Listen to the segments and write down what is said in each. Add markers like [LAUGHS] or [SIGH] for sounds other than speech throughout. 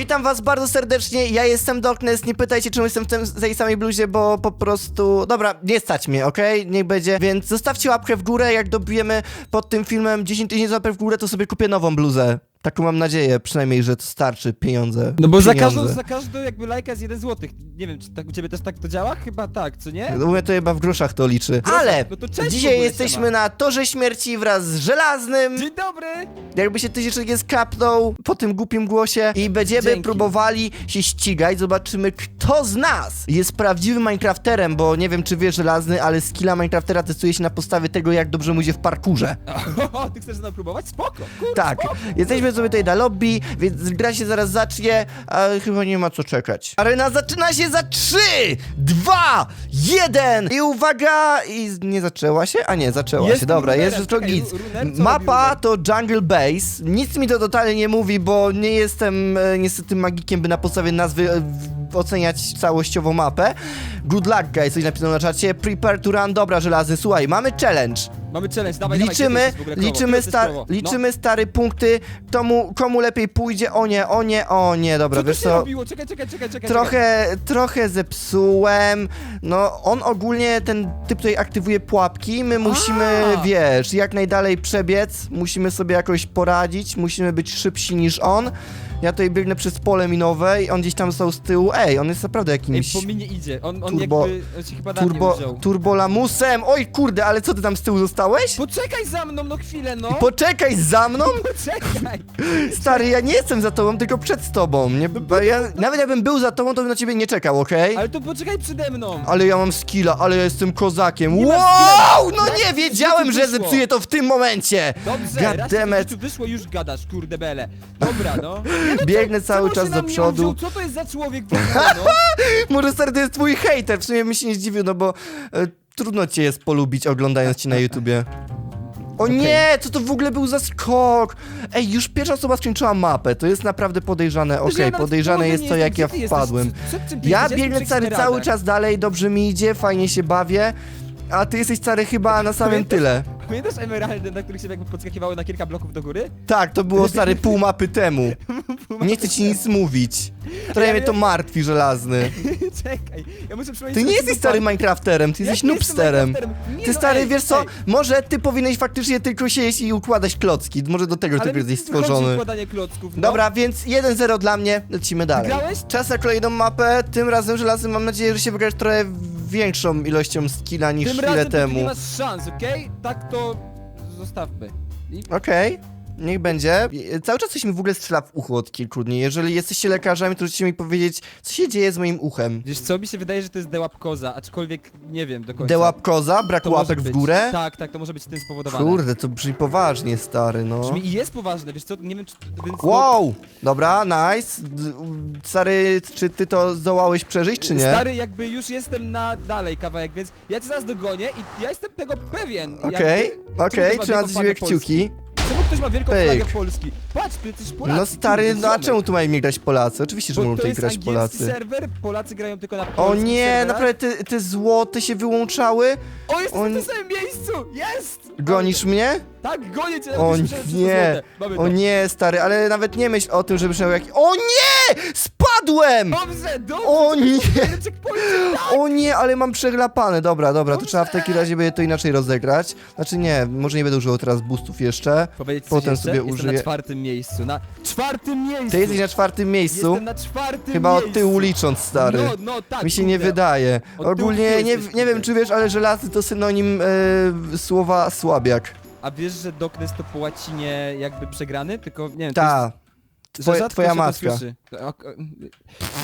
Witam was bardzo serdecznie, ja jestem Darkness, nie pytajcie czemu jestem w tym, tej samej bluzie, bo po prostu... Dobra, nie stać mnie, okej? Niech będzie, więc zostawcie łapkę w górę, jak dobijemy pod tym filmem 10 tysięcy łapek w górę, to sobie kupię nową bluzę. Taką mam nadzieję, przynajmniej, że to starczy, pieniądze. No bo za pieniądze. każdą, za każdą jakby lajka jest jeden złotych. Nie wiem, czy tak u ciebie też tak to działa? Chyba tak, co nie? U mnie to chyba w groszach to liczy. Ale No to cześć w dzisiaj ogóle, jesteśmy siema. na Torze Śmierci wraz z Żelaznym. Dzień dobry! Jakby się tysiączek jest kapnął po tym głupim głosie i będziemy Dzięki. próbowali się ścigać. Zobaczymy, kto z nas jest prawdziwym Minecrafterem, bo nie wiem, czy wie żelazny, ale skilla Minecraftera testuje się na podstawie tego, jak dobrze mu idzie w parkurze. [LAUGHS] O, ty chcesz ze mną próbować? Spoko! Kurde, Tak, spoko. jesteśmy sobie tutaj na lobby, więc gra się zaraz zacznie, a chyba nie ma co czekać. Arena zaczyna się za 3, 2, 1 i uwaga, i nie zaczęła się? A nie, zaczęła Jest się, dobra, runerem, jest to czekaj, runer, co Mapa to Jungle Base, nic mi to totalnie nie mówi, bo nie jestem e, niestety magikiem, by na podstawie nazwy e, w- oceniać całościowo mapę. Good luck, guys, coś napisano na czacie. Prepare to run, dobra, żelazny, słuchaj, mamy challenge. Mamy challenge, dawaj, Liczymy, dawaj, liczymy, Gdzie jesteś, sta Krowo? liczymy stary punkty, komu, komu lepiej pójdzie, o nie, o nie, o nie, No. dobra, Co wiesz co, robiło? Czekaj, czekaj, czekaj, czekaj. trochę, trochę zepsułem, no on ogólnie, ten typ tutaj aktywuje pułapki, my musimy, A. wiesz, jak najdalej przebiec, musimy sobie jakoś poradzić, musimy być szybsi niż on, ja tutaj biegnę przez pole minowe i on gdzieś tam stał z tyłu, ej, on jest naprawdę Ej, jakimś... po mnie nie idzie, on, on turbo- jakby, on się chyba Turbo, wziął. turbolamusem! Oj kurde, ale co ty tam z tyłu zostałeś? Poczekaj za mną, no chwilę, no! Poczekaj za mną! [LAUGHS] Poczekaj! Stary, ja nie jestem za tobą, tylko przed tobą. Nie, bo ja, nawet jakbym był za tobą, to bym na ciebie nie czekał, okej? Ale to poczekaj przede mną! Ale ja mam skilla, ale ja jestem kozakiem. Nie masz Wow! skilla. No nie ci wiedziałem, że wyszło? zepsuję to w tym momencie! Dobrze, raz ci Goddammit. w życiu wyszło, już gadasz, kurde bele. Dobra, no. [LAUGHS] Nie, no Biegnę co- cały czemu czas się do na mnie przodu. wziął? Co to jest za człowiek w ogóle, no? [LAUGHS] Może stary, to jest twój hater. W sumie bym się nie zdziwił, no bo e, trudno cię jest polubić oglądając cię na YouTubie. O nie, co to w ogóle był za skok? Ej, już pierwsza osoba skończyła mapę, to jest naprawdę podejrzane. Okej, nawet podejrzane jest to, jak ja wpadłem. Ja biegnę przed cały czas dalej, dobrze mi idzie, fajnie się bawię. A ty jesteś stary chyba na samym tyle. Pamiętasz emeraldy, na których się jakby podskakiwało na kilka bloków do góry? Tak, to było stary pół [LAUGHS] mapy temu. Nie chcę ci nic mówić. Trochę mnie to martwi, żelazny. [LAUGHS] Czekaj, ja muszę przypomnieć Ty nie sobie jesteś stary Minecrafterem, ty jesteś nie jestem noobsterem. Minecrafterem. Nie, Ty no stary, ej, wiesz co, ej. może ty powinieneś faktycznie tylko siedzieć i układać klocki. Może do tego Ale typu jesteś mi chodzi o stworzony. układanie klocków, no. Dobra, więc 1-0 dla mnie, lecimy dalej. Wygrałeś? Czas na kolejną mapę, tym razem żelaznym mam nadzieję, że się wygrasz trochę większą ilością skilla niż Tym chwilę razem ty temu. nie masz szans, okej? Tak to zostawmy. Okej, niech będzie. Cały czas coś mi w ogóle strzela w ucho od kilku dni. Jeżeli jesteście lekarzami, to możecie mi powiedzieć, co się dzieje z moim uchem. Wiesz co, mi się wydaje, że to jest dełap koza, aczkolwiek nie wiem do końca. Dełap koza, brak To może łapek w być. górę? Tak, tak, to może być tym spowodowane. Kurde, to brzmi poważnie, stary, no. Brzmi i jest poważne, wiesz co, nie wiem czy... Więc Wow! Dobra, nice. D- Stary, czy ty to zdołałeś przeżyć, czy nie? Stary, jakby już jestem na dalej kawałek, więc ja cię zaraz dogonię i ja jestem tego pewien. Okej, Jakby- okej, trzymam ma za ciebie kciuki. Ktoś ma wielką Pyk. flagę Polski? Patrz, przecież Polacy. No stary, no a czemu tu mają nie grać Polacy? Oczywiście, że Bo mogą to tutaj jest grać angielski Polacy. serwer, Polacy grają tylko na O polskich nie, serwerach. naprawdę te, te złote się wyłączały? O, jesteś on- w tym samym miejscu! Jest! Gonisz mnie? Tak, gonię cię, O muszę przeżyć nie, złote. Mamy o to. nie, stary, ale nawet nie myśl o tym, żeby przynajmniej jakiś... O nie! Spadłem! Dobrze, dobrze! O nie! Tak! O nie, ale mam przegłapane. Dobra, dobra, to trzeba w takim razie będzie to inaczej rozegrać. Znaczy nie, może nie będę używał teraz boostów jeszcze. Powiedzieć coś Potem jeszcze? sobie Jestem użyję. na czwartym miejscu, na czwartym miejscu! Ty jesteś na czwartym miejscu? Jestem na czwartym Chyba od tyłu licząc, stary. No, no, tak, Mi się nie kurde. wydaje. Od tyłu Ogólnie ty nie, jesteś, nie wiem, kurde. czy wiesz, ale żelazny to synonim e, słowa słabiak. A wiesz, że Doknes to po łacinie jakby przegrany? Tylko, nie wiem, to Ta. Twoja, rzadko twoja się to słyszy. O, o,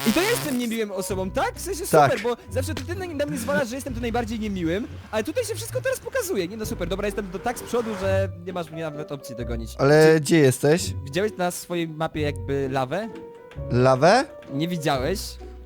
I to jestem niemiłym osobą, tak? W sensie Tak. super, bo zawsze ty, ty na, na mnie zwalasz, że jestem tu najbardziej niemiłym, ale tutaj się wszystko teraz pokazuje. Nie no super, dobra, jestem do tak z przodu, że nie masz mnie nawet opcji dogonić. Ale gdzie jesteś? Widziałeś na swojej mapie jakby lawę? Lawę? Nie widziałeś?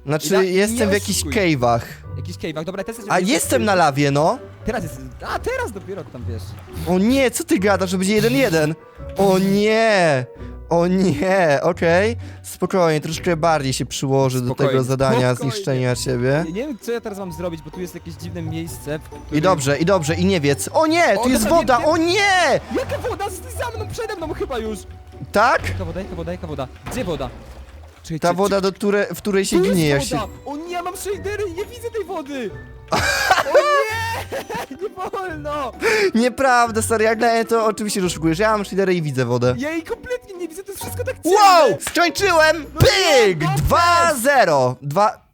Znaczy, Ja- jestem w jakichś oszukuj. cave'ach. Jakiś cave'ach, dobra, teraz A jestem na lawie, no. Teraz jest, a teraz dopiero tam wiesz. O nie, co ty gadasz, że będzie jeden jeden? O nie! O nie, okej. Spokojnie, troszkę bardziej się przyłoży do Spokojnie, tego zadania spokojnie. zniszczenia ciebie. Nie, nie wiem, co ja teraz mam zrobić, bo tu jest jakieś dziwne miejsce, w którym... I dobrze, i dobrze, i nie wiedz. O nie, tu O, jest dobra, woda, wiem, o nie! Jaka woda? Jesteś za mną, przede mną chyba już! Tak? Jaka woda, jaka woda, jaka woda? Gdzie woda? Czekaj, Ta czy- woda, do które, w której się Tu ginie, jak się... O nie, ja mam shadery nie widzę tej wody! Nie! [LAUGHS] Nie wolno! Nieprawda, stary, jak dla mnie to oczywiście, że oszukujesz. Ja mam shadery i widzę wodę. Ja jej kompletnie nie widzę, to jest wszystko tak ciemne! Wow! Skończyłem! No Pyk! dobra. 2-0!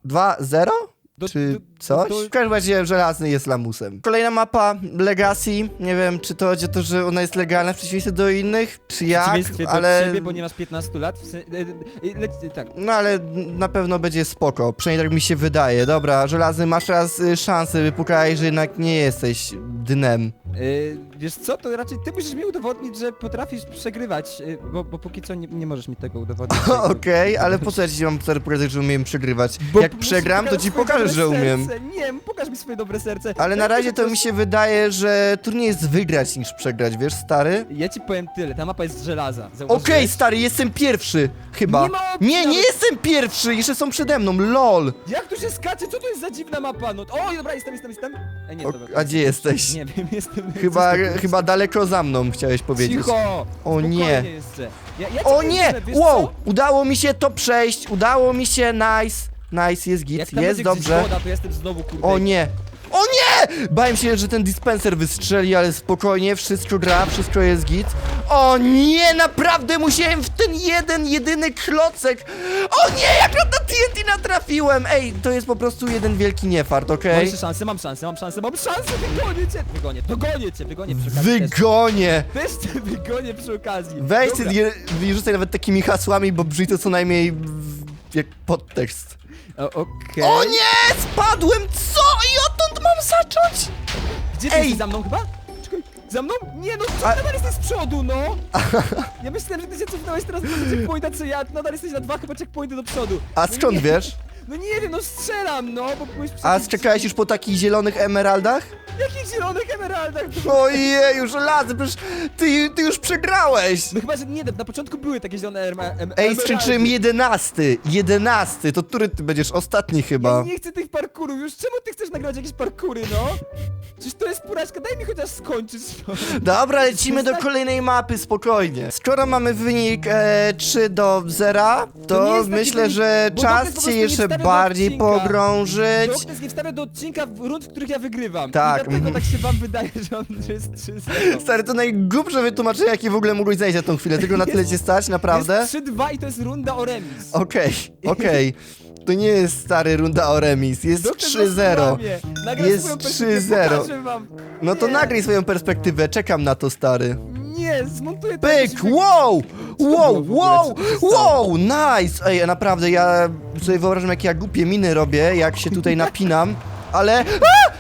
2-0? Do- Czy do- coś? W każdym razie żelazny jest lamusem. Kolejna mapa Legacy. Nie wiem, czy to chodzi o to, że ona jest legalna w przeciwieństwie do innych, czy jak, do ale... ciebie, bo nie masz 15 lat. W se... e, e, lec- tak. No ale na pewno będzie spoko, przynajmniej tak mi się wydaje. Dobra, żelazny, masz teraz y, szansę, wypukaj, że jednak nie jesteś dnem. E, wiesz co, to raczej ty musisz mi udowodnić, że potrafisz przegrywać, e, bo, bo póki co nie, nie możesz mi tego udowodnić. [LAUGHS] Okej, ale po co ja ci mam pokazać, że umiem przegrywać? Bo Jak przegram, to ci swoje pokażę, dobre że umiem. Serce. Nie, pokaż mi swoje dobre serce. Ale na Jak razie to mi się wydaje, że trudniej jest wygrać niż przegrać, wiesz, stary? Ja ci powiem tyle, ta mapa jest z żelaza. Okej, Zauważyłeś? stary, jestem pierwszy, chyba. Nie ma opcji nie, nie nawet. jestem pierwszy, jeszcze są przede mną, lol. Jak tu się skacze? Co to jest za dziwna mapa? No, o, dobra, jestem, jestem, jestem. Ej, nie, O, dobra. a gdzie jesteś? Nie wiem, [LAUGHS] jestem... Chyba, coś chyba daleko za mną, chciałeś powiedzieć. Cicho! O nie. Spokojnie jeszcze. Ja, ja O nie! wiesz Wow! co? Udało mi się to przejść, udało mi się, nice. Nice, jest Jak git, tam jest będzie gdzieś dobrze. woda, to jestem znowu kurde. O nie! O nie! Bałem się, że ten dispenser wystrzeli, ale spokojnie, wszystko gra, wszystko jest git. O nie, naprawdę musiałem w ten jeden, jedyny klocek. O nie, jak na TNT natrafiłem! Ej, to jest po prostu jeden wielki niefart, Mam okej? jeszcze szansę, mam szansę, mam szansę, mam szansę, wygonię cię! Wygonię, dogonię cię, wygonię przy okazji. też. Wygonię! Też cię wygonię przy okazji. Weź Dobra. ty nie rzucaj nawet takimi hasłami, bo brzmi to co najmniej w- jak podtekst. O, Okej. O nie! Spadłem! Co? I odtąd mam zacząć? Gdzie ty Ej! jesteś za mną chyba? Za mną? Nie no, co nadal jesteś z przodu, no! Ja myślałem, że ty się cofnąłeś teraz do checkpointa, co ja, nadal jesteś na dwa chyba checkpointy do przodu. A No skąd wiesz? No nie wiem, no strzelam, no, bo byłeś A czekałeś już po takich zielonych emeraldach? Jakich zielonych emeraldach? Ojej, już lazy, przecież ty, ty już przegrałeś! No chyba, że nie, na początku były takie zielone em em Ej, emeraldy. skończyłem jedenasty, jedenasty, to który ty będziesz ostatni Ja chyba? nie chcę tych parkurów już, czemu ty chcesz nagrywać jakieś parkury, no? Przecież to jest porażka, daj mi chociaż skończyć, no. Dobra, lecimy do kolejnej mapy, spokojnie. Skoro mamy wynik e, 3 do 0, To nie to jest taki myślę, wynik, że bo Doknes po czas prostu nie jeszcze bardziej odcinka. pogrążyć. Doknes nie wstawia do odcinka w rund, w których ja wygrywam. Tak, I dlatego tak się wam wydaje, że on jest 3-0. [LAUGHS] Stary, to najgłupsze wytłumaczenie, jakie w ogóle mogłeś znaleźć na tą chwilę. Tylko na tyle cię stać, naprawdę? Jest 3-2 i to jest runda o remis. Okej, okej. To nie jest stary runda o remis, jest Doknes 3-0. was kłamie. Nagram Jest swoją perspektywę, 3-0. pokażę wam. No to Nie, nagraj swoją perspektywę, czekam na to, stary. Nie, zmontuję to Pyk, wow, wow, wow, wow, nice. Ej, naprawdę, ja sobie wyobrażam, jakie ja głupie miny robię, jak się tutaj [LAUGHS] napinam, ale... A!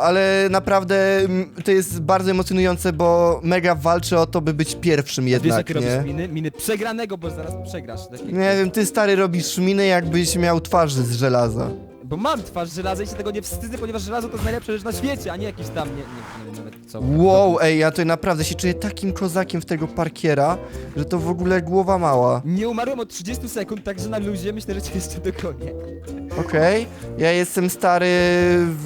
Ale naprawdę mm, to jest bardzo emocjonujące, bo mega walczę o to, by być pierwszym Wiesz jednak, jakie robisz nie? miny? Miny przegranego, bo zaraz przegrasz. Tak jak- Nie wiem, ty stary robisz miny, jakbyś miał twarz z żelaza. Bo mam twarz żelaza i się tego nie wstydzę, ponieważ żelazo to jest najlepsza rzecz na świecie, a nie jakiś tam, nie, nie, nie wiem nawet co. Wow, ej, ja tutaj naprawdę się czuję takim kozakiem w tego parkiera, że to w ogóle głowa mała. Nie umarłem od 30 sekund, także na luzie myślę, że cię jeszcze dogonię. Okej, ja jestem stary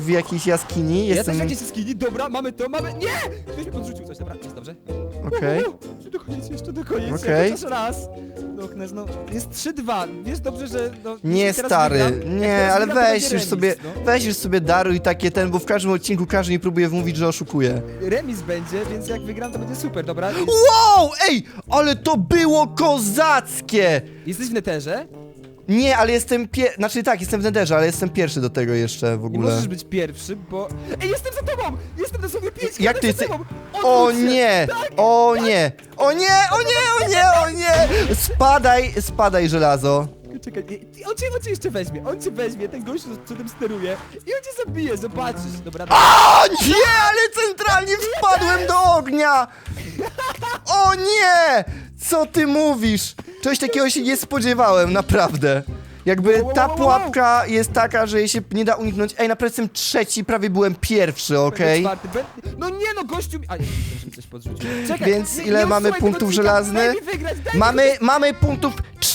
w jakiejś jaskini, Ja jestem... też jakieś skini, dobra, mamy to, mamy... Nie! Ktoś mi podrzucił coś, dobra, jest dobrze. Okej. Jeszcze do koniec, jeszcze do koniec, Okej. chociaż raz. No, jest 3-2, wiesz dobrze, że... No, Nie, jeśli teraz stary, wygram, jak nie, teraz ale wygram, to weź będzie już remis, sobie, no. weź już sobie daruj takie ten, bo w każdym odcinku każdy mi próbuje wmówić, że oszukuje. Remis będzie, więc jak wygram, to będzie super, dobra? Wow, ej, ale to było kozackie! Jesteś w neterze? Nie, ale jestem pie... Znaczy tak, jestem w nederze, ale jestem pierwszy do tego jeszcze w Nie ogóle. możesz być pierwszy, bo... Ej, jestem za tobą! Jestem dosłownie 5 Jak ty jesteś- O O nie! O nie! O nie! O nie! O nie! O nie! Spadaj, spadaj żelazo. Czekaj, nie, ty- on cię, on cię jeszcze weźmie, on cię weźmie, ten gościu, co tym steruje i on cię zabije, zobaczysz, dobra? O nie! Ale centralnie wpadłem do ognia! O nie! Co ty mówisz? Czegoś takiego się nie spodziewałem, naprawdę. Jakby ta pułapka jest taka, że jej się nie da uniknąć. Ej, naprawdę jestem trzeci, prawie byłem pierwszy, Będę okej? czwarty, No nie no, gościu mi... A nie, coś podrzucił. Czekaj, Więc nie, ile nie mamy punktów odcinka, żelaznych? Daj mi wygrać, daj mi Mamy, mamy punktów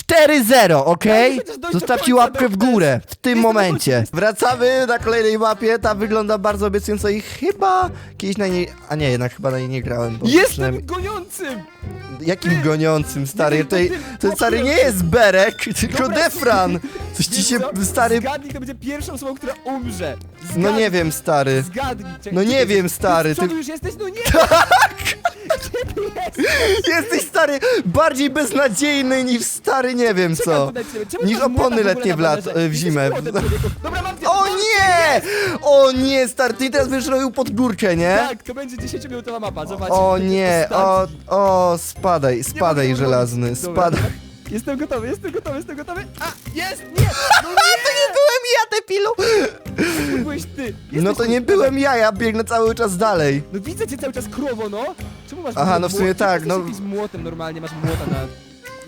4-0, okej? Dojść do Zostawcie końca, łapkę w górę w tym momencie. Wracamy na kolejnej mapie, ta wygląda bardzo obiecująco i chyba kiedyś na niej... A nie, jednak chyba na niej nie grałem, bo Jestem przynajmniej- goniącym! Jakim goniącym, stary? Tutaj, to ty- stary nie jest Berek, tylko Dobra, [LAUGHS] Defran. Coś ci Wiesz się, co? stary... Zgadnij, kto będzie pierwszą osobą, która umrze. Zgadnij. No nie wiem, stary. Zgadnij. Czekaj, No nie czekaj, wiem, ty stary, Z przodu ty- już jesteś? No nie! [LAUGHS] Tak! Gdzie ty jesteś? Jesteś, stary, bardziej beznadziejny niż stary nie wiem co. ciebie. Czemu Niż masz młota opony ogóle letnie na w lat- banerze? w Jesteś zimę. młodym człowieku. Dobra, mam cię. O nie! O nie, stary, ty teraz będziesz robił pod górkę, nie? Tak, to będzie 10-minutowa mapa, zobacz. O nie, o, o, spadaj, Nie spadaj żelazny, robić. Dobra, spadaj. Jestem gotowy, jestem gotowy, jestem gotowy. A, jest, nie! No [LAUGHS] To nie byłem ja, debilu! Byłeś ty. Jesteś No to nie byłem ja, ja biegnę cały czas dalej. No widzę cię cały czas krowo, no. Czemu masz Aha, no w sumie Młot- tak, jesteś no. jakimś młotem normalnie, masz młota na...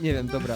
Nie wiem, dobra.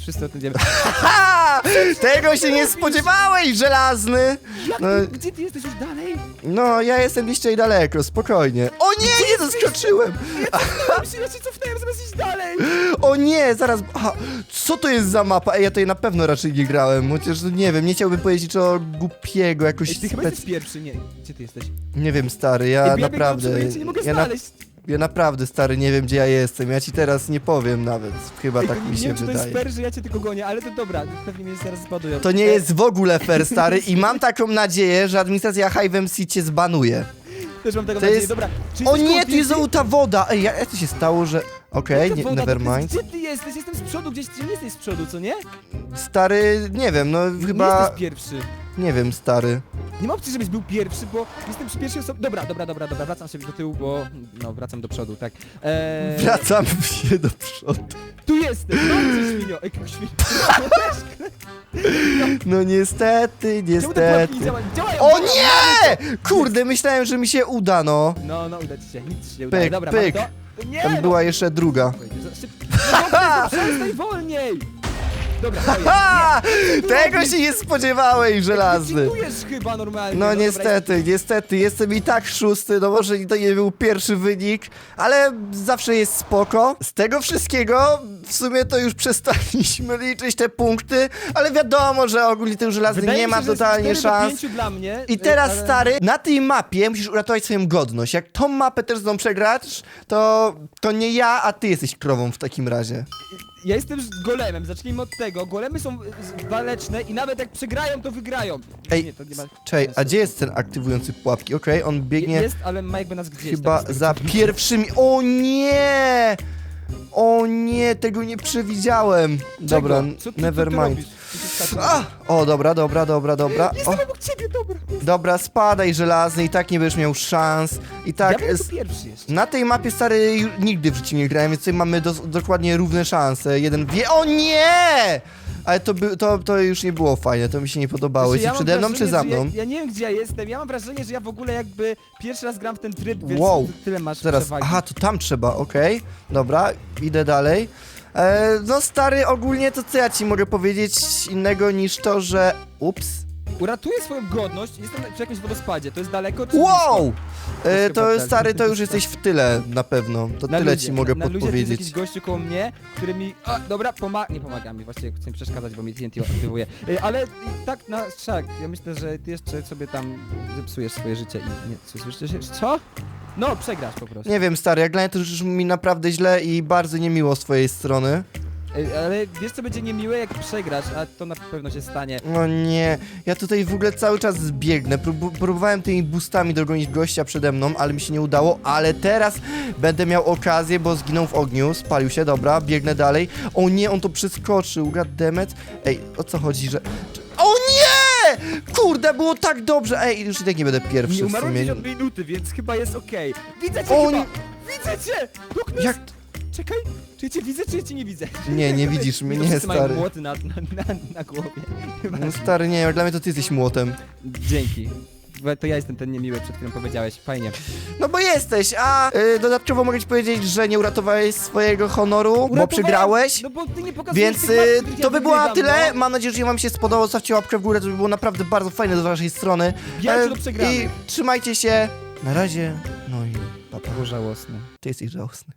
Wszyscy o tym wiemy. [LAUGHS] Tego się nie spodziewałeś, żelazny! Jak No. ty, gdzie ty jesteś już dalej? No, ja jestem tutaj daleko, spokojnie. O nie, nie doskoczyłem! Ja się, ja się cofnąłem zamiast iść dalej. O nie, zaraz. Aha, co to jest za mapa? Ej, ja tutaj na pewno raczej nie grałem, chociaż no nie wiem, nie chciałbym powiedzieć o głupiego, jakoś Ej, ty chyba spec... jesteś pierwszy, nie. Gdzie ty jesteś? Nie wiem, stary, ja Ej, biegam naprawdę. nie mogę ja, na, znaleźć. Ja naprawdę, stary, nie wiem, gdzie ja jestem. Ja ci teraz nie powiem nawet. Chyba tak mi [LAUGHS] nie się wiem, czy to jest wydaje. fair, że ja cię tylko gonię, ale to dobra, pewnie mnie zaraz zbadują. To nie Ej, jest w ogóle fair, stary, i mam taką nadzieję, że administracja Hive MC cię zbanuje. Też mam tego to nadzieję, jest- dobra. Czy O jesteś nie, tu jest żółta woda! Ej, jak jak to się stało, że... Okej, nie, woda? never mind. Gdzie ty jesteś? Jestem z przodu gdzieś, ty nie jesteś z przodu, co nie? Stary, nie wiem, no Nie chyba... jesteś pierwszy. Nie wiem, stary. Nie ma opcji, żebyś był pierwszy, bo jestem przy pierwszej osobie. Dobra, dobra, dobra, dobra, wracam sobie do tyłu, bo... No, wracam do przodu, tak. Eee, Wracam się do przodu. Tu jestem, no ty świnio. Ej, świnio. No niestety, Czemu te pułapki nie niestety. działają? Działają! O nie! Kurde, myślałem, że mi się uda, no. No, no, uda ci się, nic ci nie udaje. Pyk, Dobra, pyk. mam to. Nie, Tam no. była jeszcze druga. Szybko. No, [LAUGHS] przestań wolniej! Dobra, to jest. Ha! ty Tego się nie spodziewałeś, żelazny. chyba normalnie. No dobra, niestety, niestety, jestem i tak szósty, no może to nie był pierwszy wynik, ale zawsze jest spoko. Z tego wszystkiego w sumie to już przestaliśmy [LAUGHS] liczyć te punkty, ale wiadomo, że ogólnie ten żelazny Wydaje nie mi ma się, że jest totalnie 4 do szans. 5 dla mnie. I y, teraz, ale- stary, na tej mapie musisz uratować swoją godność. Jak tą mapę też znowu przegrasz, to, to nie ja, a ty jesteś krową w takim razie. Ja jestem z golemem, zacznijmy od tego. Golemy są waleczne i nawet jak przegrają, to wygrają. Ej, nie, to nie ma Czekaj, a sensu. gdzie jest ten aktywujący pułapki? Okej, on Je- biegnie Jest, ale ma jakby nas gdzieś. chyba tak, za pierwszymi... O nie! O nie, tego nie przewidziałem. Dobra? Co ty, never co ty mind. robisz? A! O, dobra, dobra, dobra, dobra. O, Jestem obok ciebie, dobra. dobra, spadaj żelazny i tak nie będziesz miał szans. I tak... ja byłem s- tu pierwszy jeszcze. Na tej mapie stary ju- nigdy w życiu nie grałem, więc tutaj mamy dos- dokładnie równe szanse. Jeden wie. O nie! Ale to, by, to, to już nie było fajne, to mi się nie podobało. Znaczy, Jesteś mam przede mną czy wrażenie, za że mną? Ja, ja nie wiem gdzie ja jestem, ja mam wrażenie, że ja w ogóle jakby pierwszy raz gram w ten tryb, więc Wow. tyle masz Zaraz, przewagi. aha, to tam trzeba, okej. Dobra, idę dalej. E, no stary, ogólnie to co ja ci mogę powiedzieć innego niż to, że... Ups. Uratuję swoją godność, jestem przy jakimś wodospadzie, to jest daleko czy Wow! E, chyba to tak. stary, to już jesteś w tyle na pewno. To tyle ci mogę na, na luzie jest podpowiedzieć. jakiś gościu koło mnie, który mi... A, dobra, pomaga... Nie pomaga mi, właściwie chcę mi przeszkadzać, bo mi TNT aktywuje. Y, Ale i tak na szak, ja myślę, że ty jeszcze sobie tam zepsujesz swoje życie i... Nie, co, słyszycie się? Co? No, przegrasz po prostu. Nie wiem, stary, jak dla mnie to już mi naprawdę źle i bardzo niemiło z twojej strony. Ale wiesz co będzie niemiłe, jak przegrasz, a to na pewno się stanie. No nie, ja tutaj w ogóle cały czas zbiegnę. Prób próbowałem tymi boostami dogonić gościa przede mną, ale mi się nie udało. Ale teraz będę miał okazję, bo zginął w ogniu, spalił się, dobra, biegnę dalej. O nie, on to przeskoczył, goddammit. Ej, o co chodzi, że... O nie! Kurde, było tak dobrze! Ej, już i tak nie będę pierwszy Nie w umarłem sumie. gdzieś od minuty, więc chyba jest okej. Widzę cię O chyba! nie- Widzę cię! Jak... Czekaj, czy ja cię widzę, czy ja cię nie widzę? Nie, nie widzisz mnie, wszyscy mają stary. młoty na, na, na, na głowie. Chyba. No stary, nie, dla mnie to ty jesteś młotem. Dzięki. Bo To ja jestem ten niemiły, przed chwilą powiedziałeś. Fajnie. No bo jesteś, a y, dodatkowo mogę ci powiedzieć, że nie uratowałeś swojego honoru, bo Uratowałem- przegrałeś. No bo ty nie pokazujesz Więc tych y, których to ja by było na wygrywam, tyle. No. Mam nadzieję, że wam się spodobało. Zostawcie łapkę w górę, to by było naprawdę bardzo fajne z waszej strony. Bijajcie E, przegranych. I trzymajcie się. Na razie. No i papa. Było żałosne. Ty jesteś żałosny.